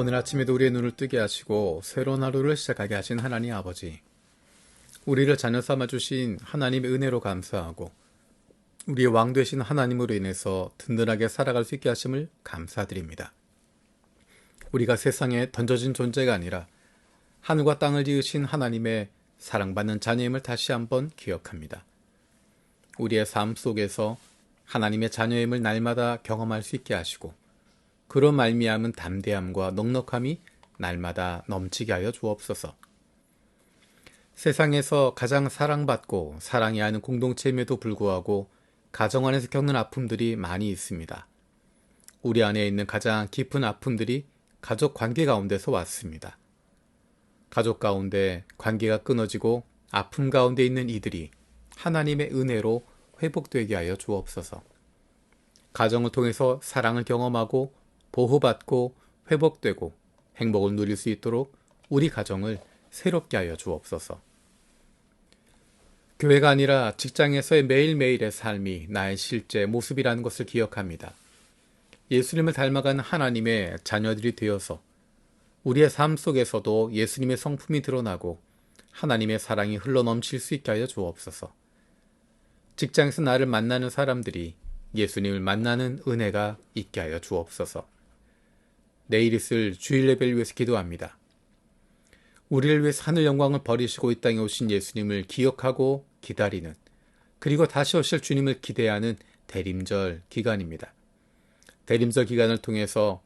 오늘 아침에도 우리의 눈을 뜨게 하시고 새로운 하루를 시작하게 하신 하나님 아버지. 우리를 자녀 삼아 주신 하나님의 은혜로 감사하고 우리의 왕 되신 하나님으로 인해서 든든하게 살아갈 수 있게 하심을 감사드립니다. 우리가 세상에 던져진 존재가 아니라 하늘과 땅을 지으신 하나님의 사랑받는 자녀임을 다시 한번 기억합니다. 우리의 삶 속에서 하나님의 자녀임을 날마다 경험할 수 있게 하시고 그런 말미암은 담대함과 넉넉함이 날마다 넘치게 하여 주옵소서. 세상에서 가장 사랑받고 사랑해야 하는 공동체임에도 불구하고 가정 안에서 겪는 아픔들이 많이 있습니다. 우리 안에 있는 가장 깊은 아픔들이 가족 관계 가운데서 왔습니다. 가족 가운데 관계가 끊어지고 아픔 가운데 있는 이들이 하나님의 은혜로 회복되게 하여 주옵소서. 가정을 통해서 사랑을 경험하고 보호받고 회복되고 행복을 누릴 수 있도록 우리 가정을 새롭게 하여 주옵소서. 교회가 아니라 직장에서의 매일매일의 삶이 나의 실제 모습이라는 것을 기억합니다. 예수님을 닮아가는 하나님의 자녀들이 되어서 우리의 삶 속에서도 예수님의 성품이 드러나고 하나님의 사랑이 흘러넘칠 수 있게 하여 주옵소서. 직장에서 나를 만나는 사람들이 예수님을 만나는 은혜가 있게 하여 주옵소서. 내일 있을 주일 예배를 위해서 기도합니다. 우리를 위해 하늘 영광을 버리시고 이 땅에 오신 예수님을 기억하고 기다리는 그리고 다시 오실 주님을 기대하는 대림절 기간입니다. 대림절 기간을 통해서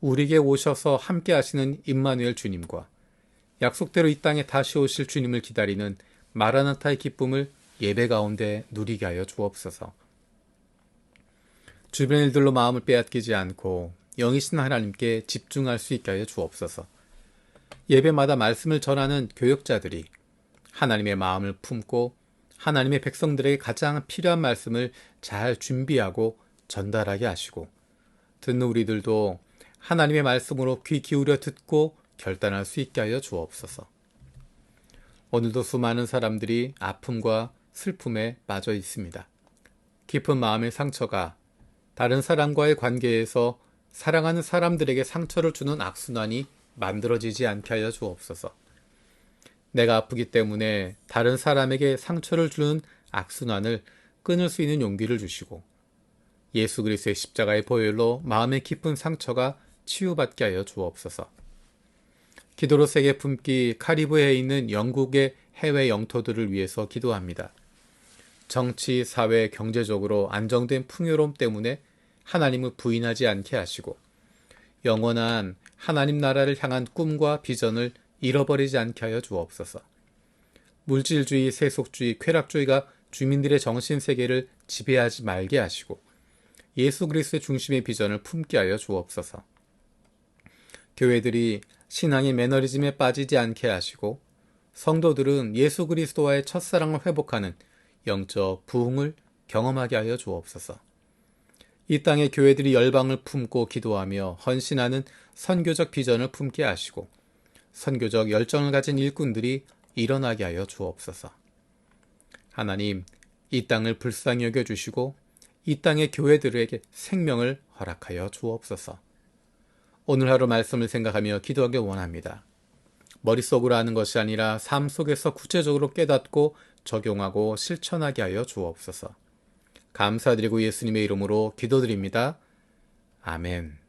우리에게 오셔서 함께 하시는 임마누엘 주님과 약속대로 이 땅에 다시 오실 주님을 기다리는 마라나타의 기쁨을 예배 가운데 누리게 하여 주옵소서. 주변 일들로 마음을 빼앗기지 않고 영이신 하나님께 집중할 수 있게 하여 주옵소서. 예배마다 말씀을 전하는 교역자들이 하나님의 마음을 품고 하나님의 백성들에게 가장 필요한 말씀을 잘 준비하고 전달하게 하시고 듣는 우리들도 하나님의 말씀으로 귀 기울여 듣고 결단할 수 있게 하여 주옵소서. 오늘도 수많은 사람들이 아픔과 슬픔에 빠져 있습니다. 깊은 마음의 상처가 다른 사람과의 관계에서 사랑하는 사람들에게 상처를 주는 악순환이 만들어지지 않게 하여 주옵소서. 내가 아프기 때문에 다른 사람에게 상처를 주는 악순환을 끊을 수 있는 용기를 주시고 예수 그리스도의 십자가의 보혈로 마음의 깊은 상처가 치유받게 하여 주옵소서. 기도로 세계 품기 카리브해에 있는 영국의 해외 영토들을 위해서 기도합니다. 정치, 사회, 경제적으로 안정된 풍요로움 때문에 하나님을 부인하지 않게 하시고 영원한 하나님 나라를 향한 꿈과 비전을 잃어버리지 않게 하여 주옵소서. 물질주의, 세속주의, 쾌락주의가 주민들의 정신 세계를 지배하지 말게 하시고 예수 그리스도의 중심의 비전을 품게 하여 주옵소서. 교회들이 신앙의 매너리즘에 빠지지 않게 하시고 성도들은 예수 그리스도와의 첫사랑을 회복하는 영적 부흥을 경험하게 하여 주옵소서. 이 땅의 교회들이 열방을 품고 기도하며 헌신하는 선교적 비전을 품게 하시고 선교적 열정을 가진 일꾼들이 일어나게 하여 주옵소서. 하나님, 이 땅을 불쌍히 여겨 주시고 이 땅의 교회들에게 생명을 허락하여 주옵소서. 오늘 하루 말씀을 생각하며 기도하기 원합니다. 머릿속으로 하는 것이 아니라 삶 속에서 구체적으로 깨닫고 적용하고 실천하게 하여 주옵소서. 감사드리고 예수님의 이름으로 기도드립니다. 아멘.